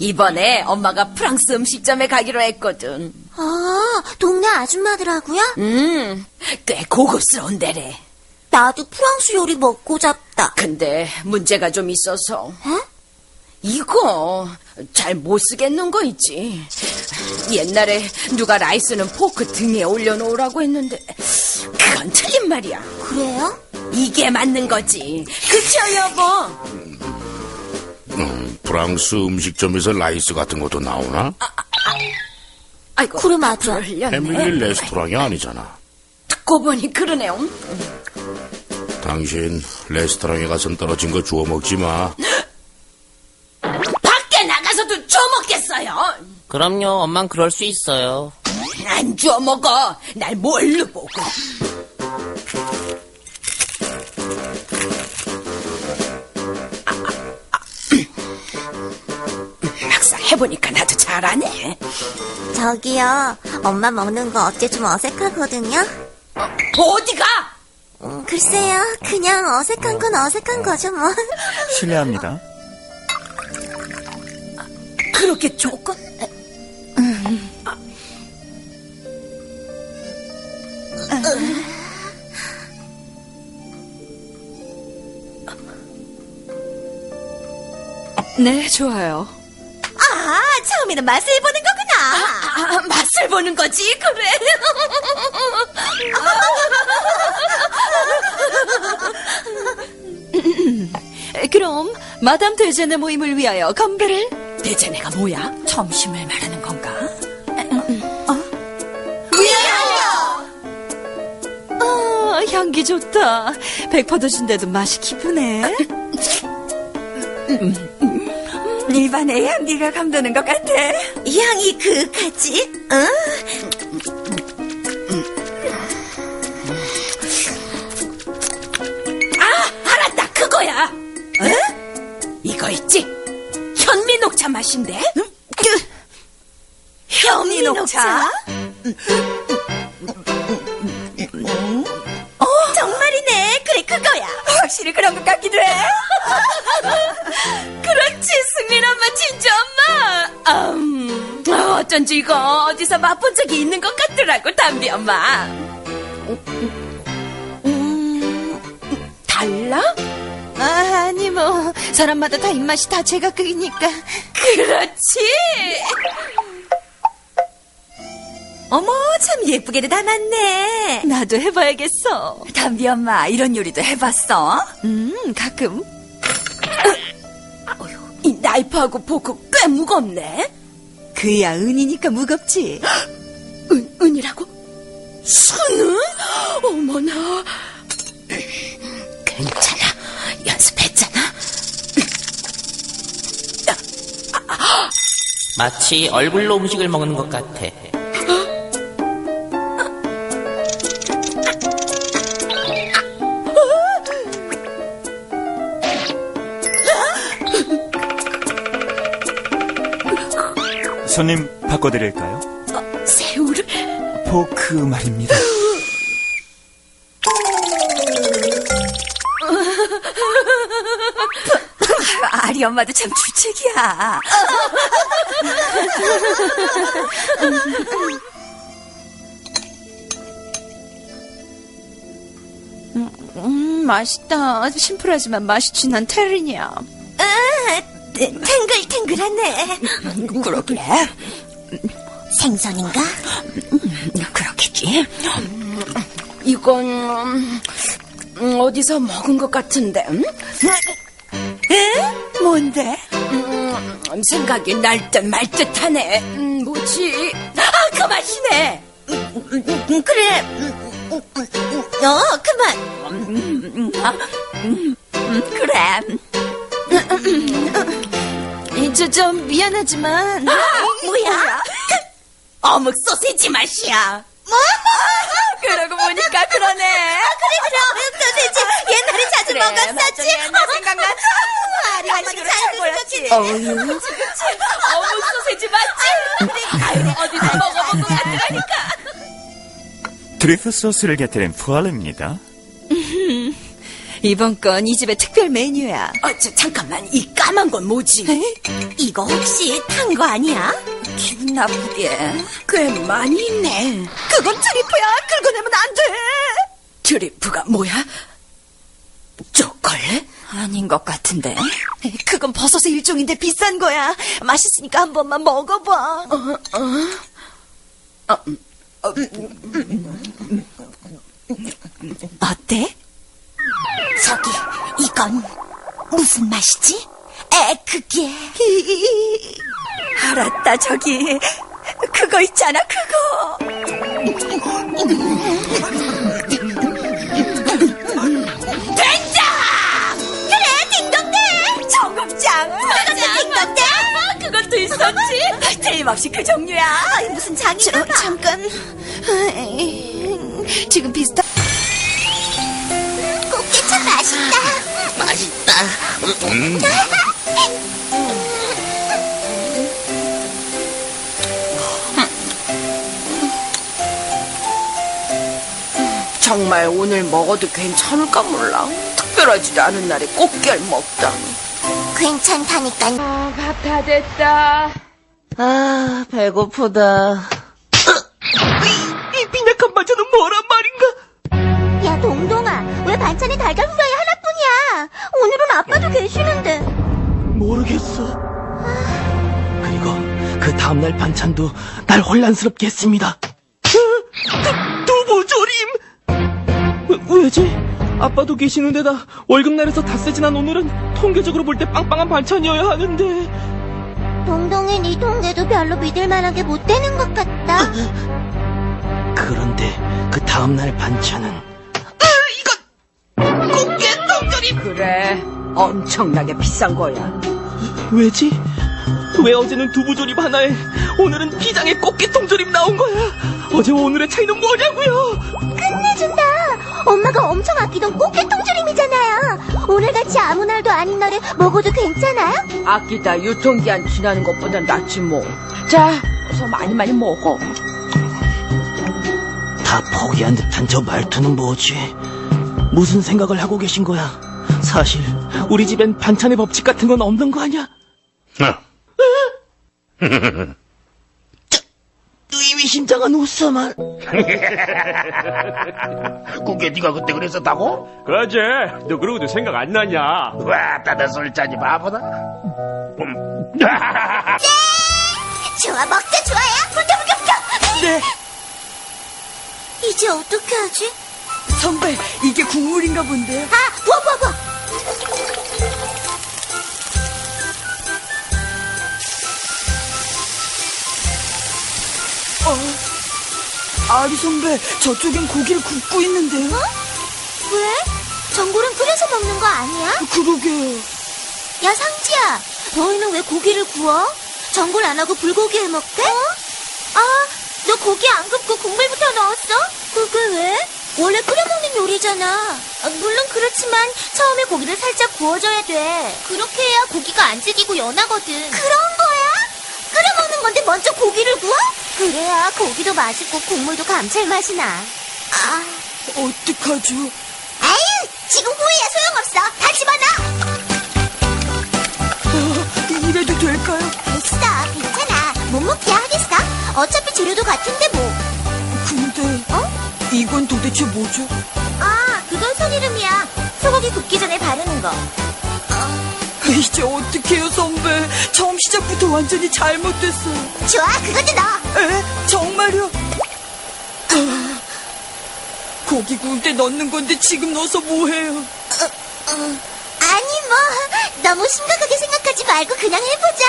이번에 엄마가 프랑스 음식점에 가기로 했거든. 아, 동네 아줌마들하고요? 음, 꽤 고급스러운 데래. 나도 프랑스 요리 먹고 잡다. 근데 문제가 좀 있어서. 어? 이거 잘 못 쓰겠는 거 있지. 옛날에 누가 라이스는 포크 등에 올려놓으라고 했는데 그건 틀린 말이야. 그래요? 이게 맞는 거지. 그쵸 여보? 음, 프랑스 음식점에서 라이스 같은 것도 나오나? 아이고. 그래, 맞아. 흘렸네. 패밀리 레스토랑이 아니잖아. 듣고 보니 그러네요. 당신 레스토랑에 가선 떨어진 거 주워 먹지 마. 밖에 나가서도 줘 먹겠어요. 그럼요, 엄만 그럴 수 있어요. 안 줘 먹어. 날 뭘로 보고. 막상 해보니까 나도 잘하네. 저기요, 엄마 먹는 거 어째 좀 어색하거든요? 어디가? 음, 글쎄요, 그냥 어색한 건 어색한 거죠, 뭐. 실례합니다. 그렇게 조금? 네, 좋아요. 아, 처음에는 맛을 보는 거구나. 아, 맛을 보는 거지, 그래. 그럼 마담 대제네 모임을 위하여 건배를 대체내가 뭐야? 점심을 말하는 건가? 아, 향기 좋다. 백퍼도신데도 맛이 기쁘네. 일반의 향기가 감도는 것 같아. 향이 그윽하지? 응? 아, 알았다, 그거야. 어? 이거 있지? 현미 녹차 맛인데? 현미 녹차? 어, 정말이네. 그래, 그거야. 확실히 그런 것 같기도 해. 그렇지, 승민 엄마, 진짜 엄마. 음, 어, 어쩐지 이거 어디서 맛본 적이 있는 것 같더라고, 담비 엄마. 음, 달라? 아, 아니 뭐 사람마다 다 입맛이 다 제각각이니까. 그렇지. 어머, 참 예쁘게도 담았네. 나도 해봐야겠어. 담비 엄마, 이런 요리도 해봤어? 음, 가끔. 이 나이프하고 포크 꽤 무겁네. 그야 은이니까 무겁지. 은, 은이라고? 수는? 어머나. 괜찮아. 연습했잖아. 마치 얼굴로 음식을 먹는 것 같아. 손님 바꿔드릴까요? 새우를? 포크 말입니다. 아리 엄마도 참 주책이야. 음, 맛있다. 심플하지만 맛이 진한 테리냐. 아, 탱글탱글하네. 그러게. 생선인가? 그렇겠지. 이건 음, 어디서 먹은 것 같은데. 음? 뭔데? 음, 생각이 날 듯 말 듯하네. 음, 뭐지? 아, 그 맛이네. 음, 그래. 음, 음, 음, 음, 어, 그만. 그래. 이제 좀 미안하지만 아, 뭐야? 어묵 소시지 맛이야. 그러고 보니까 그러네. 그래, 그래. 어묵 소세지. 옛날에 자주 먹었었지. 옛날 생각났어. 아리 엄마도 잘 보였지. 어묵 소시지 맞지? 어디서 먹어본 것 같으라니까. 드리프 소스를 곁들인 푸알입니다. 이번 건 이 집의 특별 메뉴야. 어, 저, 잠깐만, 이 까만 건 뭐지? 이 이거 혹시 탄 거 아니야? 기분 나쁘게. 꽤 많이 있네. 그건 트리프야. 긁어내면 안 돼. 드리프가 뭐야? 초콜릿? 아닌 것 같은데. 그건 버섯의 일종인데 비싼 거야. 맛있으니까 한 번만 먹어봐. 어때? 저기, 이건 무슨 맛이지? 에, 그게. 알았다, 저기. 그거 있잖아, 그거. 있었지. 틀림없이 그 종류야. 무슨 장이나 봐. 잠깐. 지금 비슷한. 꽃게 참 맛있다. 맛있다. 정말 오늘 먹어도 괜찮을까 몰라. 특별하지도 않은 날에 꽃게를 먹다니. 괜찮다니까. 어, 밥다 됐다. 아, 배고프다. 이 빈약한 반찬은 뭐란 말인가? 야, 동동아. 왜 반찬에 달걀 후라이 하나뿐이야? 오늘은 아빠도 계시는데. 모르겠어. 그리고 그 다음날 반찬도 날 혼란스럽게 했습니다. 두, 두부조림! 왜, 왜지? 아빠도 계시는데다 월급날에서 닷새 지난 오늘은 통계적으로 볼 때 빵빵한 반찬이어야 하는데 동동이 네 통계도 별로 믿을 만한 게 못 되는 것 같다. 그런데 그 다음날 반찬은 그래, 엄청나게 비싼 거야. 왜지? 왜 어제는 두부조림 하나에 오늘은 기장에 꽃게 통조림 나온 거야? 어제와 오늘의 차이는 뭐냐고요? 끝내준다. 엄마가 엄청 아끼던 꽃게 통 조림이잖아요. 오늘같이 아무 날도 아닌 날에 먹어도 괜찮아요? 아끼다 유통기한 지나는 것보단 낫지 뭐. 자, 어서 많이 많이 먹어. 다 포기한 듯한 저 말투는 뭐지? 무슨 생각을 하고 계신 거야? 사실 우리 집엔 반찬의 법칙 같은 건 없는 거 아니야? 의미심장한 웃음을 그게 네가 그때 그랬었다고? 그러지. 너 그러고도 생각 안 나냐? 와, 따다 솔짜니 바보다. 음. 좋아, 먹자, 붙어, 붙어. 네. 이제 어떻게 하지? 선배, 이게 국물인가 본데. 아, 아리 선배, 저쪽엔 고기를 굽고 있는데요? 왜? 전골은 끓여서 먹는 거 아니야? 그러게요. 야, 상지야. 너희는 왜 고기를 구워? 전골 안 하고 불고기 해 먹게? 아, 너 고기 안 굽고 국물부터 넣었어? 그게 왜? 원래 끓여 먹는 요리잖아. 아, 물론 그렇지만 처음에 고기를 살짝 구워줘야 돼. 그렇게 해야 고기가 안 질기고 연하거든. 그런 거야? 끓여 먹는 건데 먼저 고기를 구워? 그래야 고기도 맛있고 국물도 감칠맛이 나. 아, 어떡하죠? 아유, 지금 후회야 소용없어. 다 집어넣어. 어, 이래도 될까요? 됐어, 괜찮아. 못 먹게 하겠어? 어차피 재료도 같은데 뭐. 근데, 어? 이건 도대체 뭐죠? 아, 그건 손 이름이야. 소고기 굽기 전에 바르는 거. 이제 어떡해요, 선배. 처음 시작부터 완전히 잘못됐어요. 좋아, 그것도 넣어. 에? 정말요? 아, 고기 구울 때 넣는 건데 지금 넣어서 뭐해요? 아니 뭐 너무 심각하게 생각하지 말고 그냥 해보자.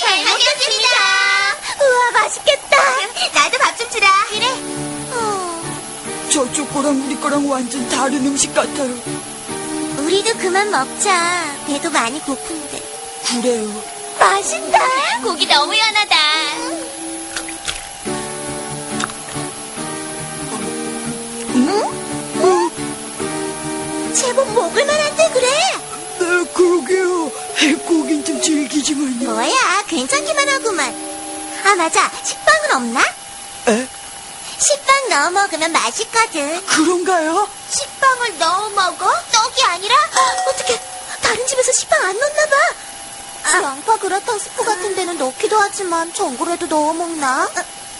잘 먹겠습니다. 우와, 맛있겠다. 나도 밥 좀 주라. 그래. 어, 저쪽 거랑 우리 거랑 완전 다른 음식 같아요. 우리도 그만 먹자. 배도 많이 고픈데. 그래요. 맛있다. 고기 너무 연하 하구만. 아, 맞아. 식빵은 없나? 에? 식빵 넣어 먹으면 맛있거든. 그런가요? 식빵을 넣어 먹어? 떡이 아니라? 어떻게 다른 집에서 식빵 안 넣나 봐. 양파 그라탕 스프 같은 데는 넣기도 하지만 전골에도 넣어 먹나?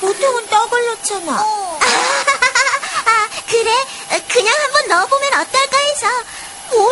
보통은 떡을 넣잖아. 아, 그래? 그냥 한번 넣어보면 어떨까 해서. 뭐야?